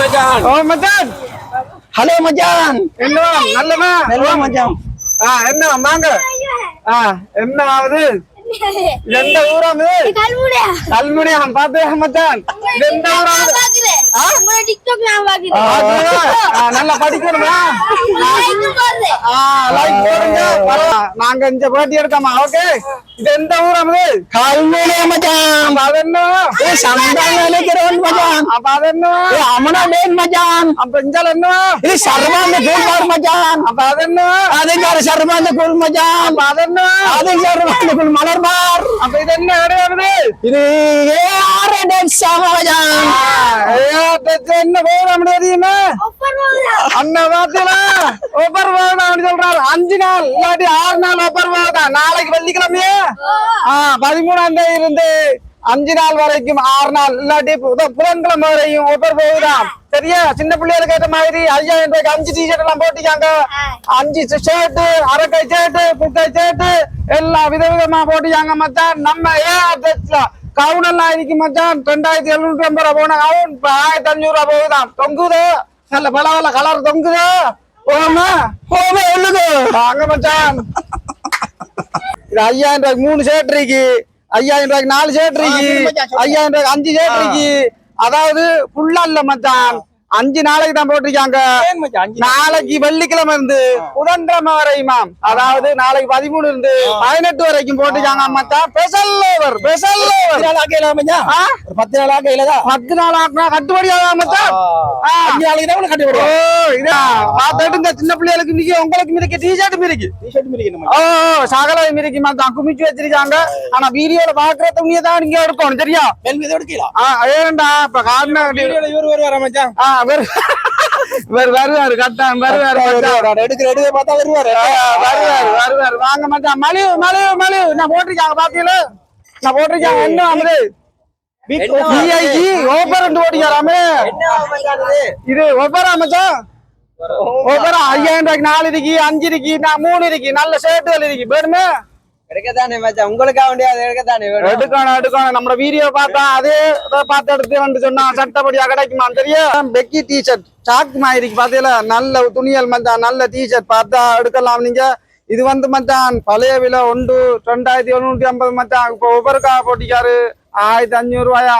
மச்சான். ஓ மச்சான். ஹலோ மச்சான். என்ன நல்லமா நல்லா மச்சான். ஆ என்ன வாங்க. ஆ என்ன ஆகுது? எந்த ஊராமது கல்முனையா? கல்முனியா பாத்து மச்சான்? எந்த உங்களோட டிக்டாக் நான் நல்லா படிக்கணுமா? லைக் போடுங்க. நாங்க இந்த பேட்டி எடுக்காமா ஓகே இது எந்த ஊராமது கல்முனையா மச்சான். அப்ப அது என்ன? ஏ சந்தான நினைக்கிறவன் மச்சான். அப்ப அது என்ன? அமனா டேன் மச்சான். அப்ப இஞ்சால என்ன? இது சர்வாந்த கூல் பார் மச்சான். அப்ப அது என்ன? அது யாரு சர்வாந்த கூல் மச்சான். அப்ப அது என்ன? அது சர்வாந்த கூல் மலர் பார் அப்ப இது என்ன? கிடையாது இது ஏஆர் டேன் சாம மச்சான் என்ன போக தெரியுமா ஆஃபர் போகுதா அண்ணன் பாத்தீங்களா? ஒப்பர் வாங்க சொல்றாரு. அஞ்சு நாள் இல்லாட்டி ஆறு நாள் ஒப்பர் வாங்க நாளைக்கு வெள்ளிக்கிழமையே? ஆஹ் பதிமூணாம் தேதி இருந்து அஞ்சு நாள் வரைக்கும் ஆறு நாள் இல்லாட்டி புத- புதன்கிழமை வரையும் ஒப்பர் போகுதாம் சரியா? சின்ன பிள்ளைகளுக்கு ஏற்ற மாதிரி ஐயாயிரம் ரூபாய்க்கு அஞ்சு டிஷர்ட் எல்லாம் போட்டிக்காங்க அஞ்சு ஷர்ட் அரக்கை ஷர்ட் புக்கை ஷர்ட் எல்லாம் விதவிதமா போட்டிக்காங்க மச்சான். நம்ம ஏன் கவுனெல்லாம் இருக்கு மச்சான் ரெண்டாயிரத்தி எழுநூற்றி ஐம்பது ரூபா போன கவுன் இப்ப ஆயிரத்தி அஞ்சூறு ரூபா போகுதாம் தொங்குது நல்ல பல பல கலர் தொங்குது போகாம போவே உள்ளுக்கு வாங்க மச்சான் இது ஐயாயிரம் ரூபாய்க்கு மூணு ஷர்ட் இருக்கு ஐயாயிரம் ரூபாய்க்கு நாலு ஷர்ட் இருக்கு. ஐயாயிரம் ரூபாய்க்கு அஞ்சு ஷர்ட் இருக்கு அதாவது ஃபுல்லா இல்ல மச்சான் அஞ்சு நாளைக்கு தான் போட்டிருக்காங்க. நாளைக்கு? வெள்ளிக்கிழமை இருந்து புதன்கிழமை வரையுமாம் அதாவது நாளைக்கு பதிமூணு இருந்து பதினெட்டு வரைக்கும் போட்டிருக்காங்க மச்சான். ஸ்பெஷல் ஓவர் மச்சான்? பத்து நாள் ஆக்கையிலதா பத்து நாள் ஆக்குனா கட்டுப்படி ஆகாம. மச்சான் பார்த்துட்டு இந்த சின்ன பிள்ளைகளுக்கு மிரிக்கு உங்களுக்கு மிரிக்கு டிஷர்ட் மிரிக்கணும் ஓ சகல மிரிக்கு தான் குமிச்சு வச்சிருக்காங்க. ஆனா வீடியோல பாக்குற துணியை தான் நீங்க எடுக்கணும் சரியா? மேல் மீது எடுக்கலாம் ஏன்டா இப்ப காரணம் இவர் வருவாரா மச்சான்? ஆ வரு வரு வருவாரு கட்டான் வருவாரு. எடுக்கிற எடுக்க பார்த்தா வருவாரு. வருவாரு வருவாரு. வாங்க மச்சான். மலிவு மலிவு மலிவு. நான் போட்டிருக்காங்க பாத்தீங்களா? நான் போட்டிருக்காங்க. என்ன ஓட்டிக்காராமே இது? ஒப்பரா மச்சான்? ஒப்பரா ஐயாயிரம் ரூபாய்க்கு நாலு இருக்கு அஞ்சு இருக்கு நான் மூணு இருக்கு நல்ல ஷர்ட்டுகள் இருக்கு. வேணுமே? எடுக்கத்தானே மச்சான்? உங்களுக்காக வேண்டிய அதை எடுக்கத்தானே எடுக்கணும் எடுக்கணும். நம்ம வீடியோ பார்த்தா அதே இதை பார்த்து எடுத்து வந்து சொன்னா சட்டப்படியா கிடைக்குமா தெரியும். பெக்கி டிஷர்ட் சாக் மாதிரி பாத்தீங்களா நல்ல துணியல் மச்சான் நல்ல டிஷர்ட் பார்த்தா எடுக்கலாம் நீங்க. இது வந்து மச்சான் பழைய விலை ஒன்று ரெண்டாயிரத்தி எழுநூத்தி ஐம்பது மச்சான். இப்போ ஒவ்வொருக்கா போட்டிக்காரு ஆயிரத்தி அஞ்சூறு ரூபாயா?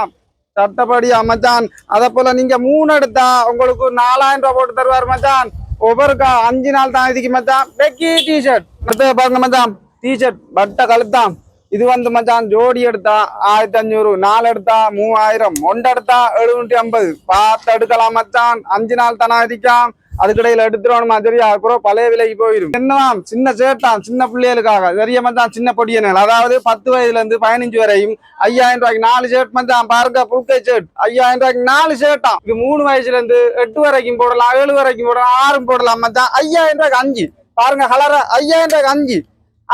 சட்டப்படியா மச்சான். அதை போல நீங்க மூணு எடுத்தா உங்களுக்கு நாலாயிரம் ரூபாய் போட்டு தருவாரு மச்சான். ஒவ்வொருக்கா அஞ்சு நாள் தான் இதுக்கு மச்சான். பெக்கி டிஷர்ட் அடுத்து பாருங்க மச்சான். டிஷர்ட் பட்டை கழுத்தான் இது வந்து மச்சான் ஜோடி எடுத்தா ஆயிரத்தி அஞ்சூறு நாலு எடுத்தா மூவாயிரம் ஒன்று எடுத்தா எழுநூற்றி ஐம்பது. பார்த்து எடுக்கலாம் மச்சான். அஞ்சு நாள் தானா இருக்கான். அதுக்கடையில் எடுத்துருவோம் சரியா? அப்புறம் பழைய விலைக்கு போயிடும் என்னவாம் சின்ன சேட்டான் சின்ன பிள்ளைகளுக்காக. சரிய மச்சான்? சின்ன பொடியனல் அதாவது பத்து வயதுல இருந்து பதினஞ்சு வரையும் ஐயாயிரம் ரூபாய்க்கு நாலு ஷர்ட் மச்சான். பாருங்க புல்கை ஷர்ட் ஐயாயிரம் ரூபாய்க்கு நாலு ஷர்ட்டான் இது மூணு வயசுல இருந்து எட்டு வரைக்கும் போடலாம் ஏழு வரைக்கும் போடலாம் ஆறும் போடலாம் மச்சான். ஐயாயிரம் ரூபாய்க்கு அஞ்சு. பாருங்க கலர ஐயாயிரம் ரூபாய்க்கு அஞ்சு.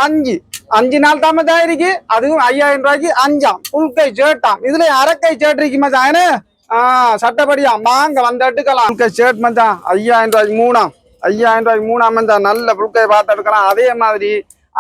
அஞ்சு. அஞ்சு நாள் தாம இருக்கு அதுவும் ஐயாயிரம் ரூபாய்க்கு அஞ்சாம். புல்கை சேட்டாம் இதுல அரக்கை சேட் இருக்கு மச்சான். என்ன? சட்டப்படியா? வாங்க வந்து எடுக்கலாம். புல்கை சேட் மச்சான். ஐயாயிரம் ரூபாய்க்கு மூணாம். ஐயாயிரம் ரூபாய்க்கு மூணாம் மச்சான். நல்ல புல்கை பார்த்து எடுக்கலாம். அதே மாதிரி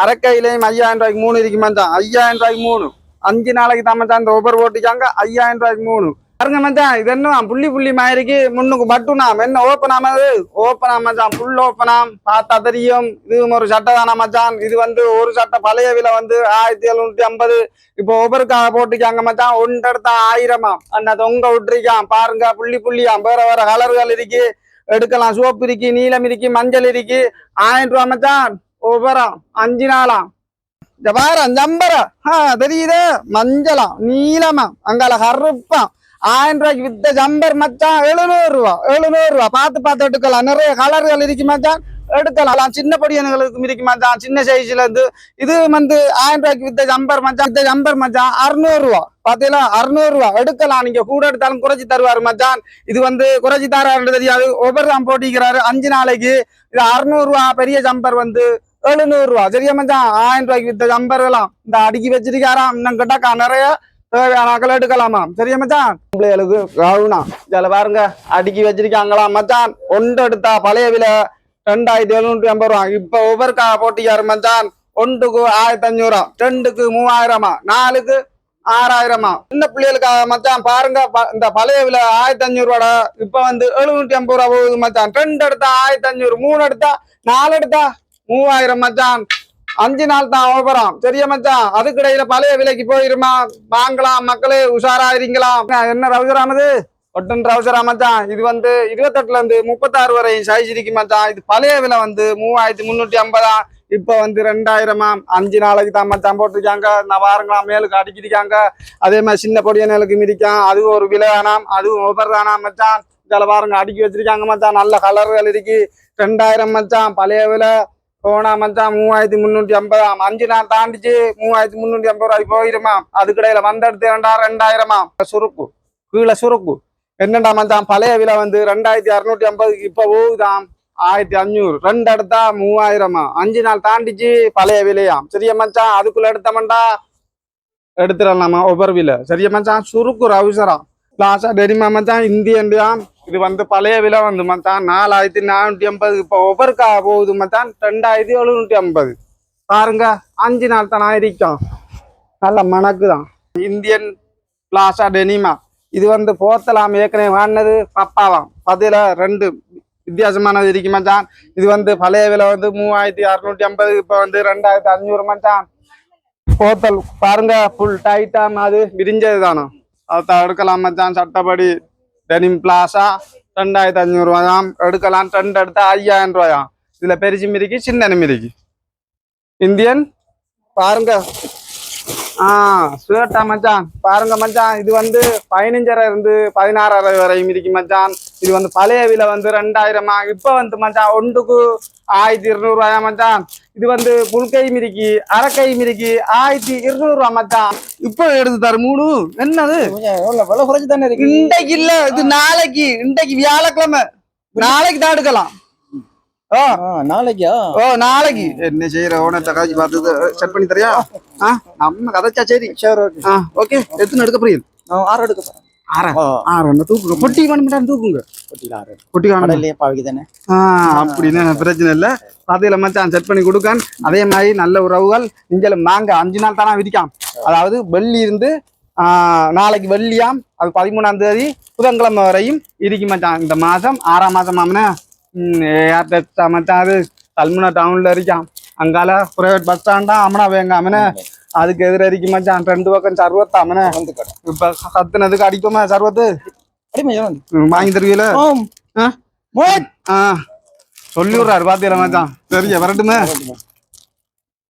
அரக்கையிலையும் ஐயாயிரம் ரூபாய்க்கு மூணு இருக்கு மச்சான். ஐயாயிரம் ரூபாய்க்கு மூணு. அஞ்சு நாளைக்கு தான் மச்சான். இந்த ஒவ்வொரு ஓட்டிக்காங்க. ஐயாயிரம் ரூபாய்க்கு மூணு. பாருங்க மச்சான் இது என்ன புள்ளி புள்ளி மாதிரிக்கு முன்னுக்கு பட்டுனாம். என்ன ஓப்பனாம் அது? ஓப்பனா மச்சான் ஃபுல் ஓப்பனாம். பார்த்தா தெரியும். இதுவும் ஒரு சட்டை தானா மச்சான்? இது வந்து ஒரு சட்டை பழைய விலை வந்து ஆயிரத்தி எழுநூத்தி ஐம்பது. இப்போ ஒவ்வொருக்காக போட்டுக்காங்க மச்சான் ஒன்று எடுத்தா ஆயிரமா அண்ணா தொங்க விட்டுருக்கான் பாருங்க புள்ளி புள்ளியாம். வேற வேற கலர்கள் இருக்கு. எடுக்கலாம். சோப்பு இருக்கு நீலம் இருக்கு மஞ்சள் இருக்கு. ஆயிரம் ரூபா மச்சான். ஒவ்வொரு அஞ்சு நாளாம். இந்த ஜம்பரம் ஆஹ் தெரியுது? மஞ்சளா நீளமா அங்கால கருப்பா ஆயிரம் ரூபாய்க்கு வித்த ஜம்பர் மச்சான் எழுநூறு ரூபா எழுநூறு ரூபா. பார்த்து பார்த்து எடுக்கலாம். நிறைய கலர்கள் இருக்கு மச்சான். எடுக்கலாம். சின்ன பொடியனுங்களுக்கு இருக்கு மச்சான். சின்ன சைஸ்ல இருந்து இது வந்து ஆயிரம் ரூபாய்க்கு வித்த ஜம்பர் மச்சான். வித்த ஜம்பர் மச்சான் அறுநூறு ரூபா. பாத்தீங்களா? அறுநூறு ரூபா. எடுக்கலாம். நீங்க கூட எடுத்தாலும் குறைச்சி தருவாரு மச்சான். இது வந்து குறைச்சி தராருன்னு தெரியாது. ஒவ்வொரு தான் போட்டிக்கிறாரு. அஞ்சு நாளைக்கு இது அறுநூறு ரூபா பெரிய ஜம்பர் வந்து எழுநூறு ரூபா. சரியா மச்சான்? ஆயிரம் ரூபாய்க்கு வித்த ஜம்பர் எல்லாம் இந்த அடுக்கி வச்சிருக்காராம். இன்னும் கிட்டக்கா நிறைய தேவையான ஆக்கள் எடுக்கலாமா? சரியா மச்சான்? பிள்ளைகளுக்கு கவுனா. இதில் பாருங்க அடுக்கி வச்சிருக்காங்களாம் மச்சான்? ஒன்று எடுத்தா பழைய விலை ரெண்டாயிரத்தி எழுநூற்றி ஐம்பது ரூபா. இப்போ ஒவ்வொருக்கா போட்டிக்காரு மச்சான்? ஒன்றுக்கு ஆயிரத்தி அஞ்சூறு ரெண்டுக்கு மூவாயிரமா? நாலுக்கு ஆறாயிரமா? சின்ன பிள்ளைகளுக்கு மச்சான் பாருங்க இந்த பழைய விலை ஆயிரத்தி அஞ்சூறு ரூபாடா. இப்ப வந்து எழுநூற்றி ஐம்பது ரூபா போகுது மச்சான். ரெண்டு எடுத்தா ஆயிரத்தி அஞ்சூறு மூணு எடுத்தா நாலு எடுத்தா மூவாயிரம் மச்சான். அஞ்சு நாள் தான் ஓபரம் சரியா மச்சான்? அதுக்கு இடையில பழைய விலைக்கு போயிருமா? வாங்கலாம் மக்களே உஷாராயிருங்களாம் என்ன ரவுசரானது ஒட்டன் ரவுசரா மச்சான்? இது வந்து இருபத்தெட்டுல இருந்து முப்பத்தாறு வரை சைஸ் இருக்கு மச்சான். இது பழைய விலை வந்து மூவாயிரத்தி முன்னூத்தி ஐம்பதா? இப்ப வந்து ரெண்டாயிரமா? அஞ்சு நாளைக்கு தான் மச்சான் போட்டிருக்காங்க. நான் வாரங்களாம் மேலுக்கு அடிக்கிருக்காங்க அதே மாதிரி சின்ன பொடிய நிலக்கு மிதிக்கான் அதுவும் ஒரு விலை வேணாம். அதுவும் ஒவ்வொரு தானாம் மச்சான்? இதில் பாருங்க அடுக்கி வச்சிருக்காங்க மச்சான். நல்ல கலர்கள் இருக்கு. ரெண்டாயிரம் மச்சான். பழைய விலை போனா மச்சான் மூவாயிரத்தி முன்னூத்தி ஐம்பதாம். அஞ்சு நாள் தாண்டிச்சு மூவாயிரத்தி முன்னூத்தி ஐம்பது ரூபாய்க்கு போயிருமா? அதுக்கிடையில வந்தெடுத்து ரெண்டா ரெண்டாயிரமா சுருக்கு கீழே சுருக்கு. என்னடா மச்சான் பழைய விலை வந்து ரெண்டாயிரத்தி அறுநூத்தி ஐம்பதுக்கு இப்ப போகுதாம்? ஆயிரத்தி அஞ்சூறு ரெண்டு எடுத்தா மூவாயிரமா? அஞ்சு நாள் தாண்டிச்சு பழைய விலையாம். சரியா மச்சான்? அதுக்குள்ள எடுத்தமண்டா எடுத்துடலாமா? ஒவ்வொரு விலை. சரியா மச்சான்? சுருக்கு ரவுசரா லாஸ்டா தெரியுமா மச்சான் இந்தியன்டியாம். இது வந்து பழைய விலை வந்து மச்சான் நாலாயிரத்தி நானூத்தி ஐம்பது. இப்போ ஒவ்வொருக்கா போகுது மச்சான் ரெண்டாயிரத்தி எழுநூத்தி ஐம்பது. பாருங்க அஞ்சு நாள் தான் ஆயிருக்கும் நல்ல மணக்குதான் இந்தியன் பிளாசா டெனிமா இது வந்து போர்த்தலாம் ஏற்கனவே வாங்கினது பப்பாவாம். பதில ரெண்டு வித்தியாசமானது இருக்கு மச்சான். இது வந்து பழைய விலை வந்து மூவாயிரத்தி அறுநூத்தி ஐம்பது. இப்போ வந்து ரெண்டாயிரத்தி அஞ்சூறு மச்சான். போத்தல் பாருங்க ஃபுல் டைட்டாம் அது விரிஞ்சது தானோ. அதை தடுக்கலாம் மச்சான் சட்டப்படி. டெனிம் பிளாசா ரெண்டாயிரத்தி அஞ்சூறு ரூபாயாம் எடுக்கலாம் ரெண்டு எடுத்தா ஐயாயிரம் ரூபாயாம் இதுல பெருசு மிரிக்கு சின்ன மிரிக்கு இந்தியன் பாருங்க ஆ ஸ்வேட்டா மச்சான். பாருங்க மச்சான் இது வந்து பதினஞ்சரை இருந்து பதினாறரை வரையும் இருக்கு மச்சான். இது வந்து பழைய விலை வந்து ரெண்டாயிரமா? இப்ப வந்து மச்சான் ஒன்றுக்கு ஆயிரத்தி இருநூறு ரூபாயா மச்சான்? இது வந்து புல்கை மிரிக்கி அரைக்கை மிரிக்கி ஆயிரத்தி இருநூறு ரூபா மச்சான். இப்ப எடுத்து தர மூணு. என்னது? குறைச்சு தானே இருக்கு? இன்றைக்கு இல்ல இது நாளைக்கு இன்றைக்கு வியாழக்கிழமை. நாளைக்கு தான் எடுக்கலாம். நாளைக்கா? ஓ நாளைக்கு. என்ன செய்யற? ஓனத்தை காய்ச்சி பார்த்து செட் பண்ணி தரியா ஆ நம்ம கதைச்சா சரி. சரி ஓகே. ஆ ஓகே. எத்தனை எடுக்க போறீங்க? ஆறு எடுக்க போறேன். ஆறா? ஒன்று தூக்குங்க. பொட்டி வேணும் தூக்குங்க. கொட்டில ஆறு. பொட்டி வேணும்? கடல்லையே பாவிக்கு தானே. ஆ அப்படின்னு பிரச்சனை இல்லை. பாதையில மச்சான் செட் பண்ணி கொடுக்கான். அதே மாதிரி நல்ல உறவுகள். இங்கே மாங்க அஞ்சு நாள் தானே விதிக்காம் அதாவது வெள்ளி இருந்து நாளைக்கு வெள்ளியாம் அது பதிமூணாம் தேதி புதன்கிழமை வரையும் இருக்கு மச்சான் இந்த மாசம் ஆறாம் மாசம் ஆமனே மச்சான் அது கல்முனா டவுன்ல இருக்கான் அங்கால பிரைவேட் பஸ் ஸ்டாண்டா அமனா வேங்க அமனே அதுக்கு எதிர இருக்கு மச்சான் ரெண்டு பக்கம் சர்வத்தா கடை இப்ப கத்துனதுக்கு அடிக்குமா சர்வத்து வாங்கி தருவீல சொல்லி விடுறாரு பாத்தீங்களா மச்சான் சரியா வரட்டுமே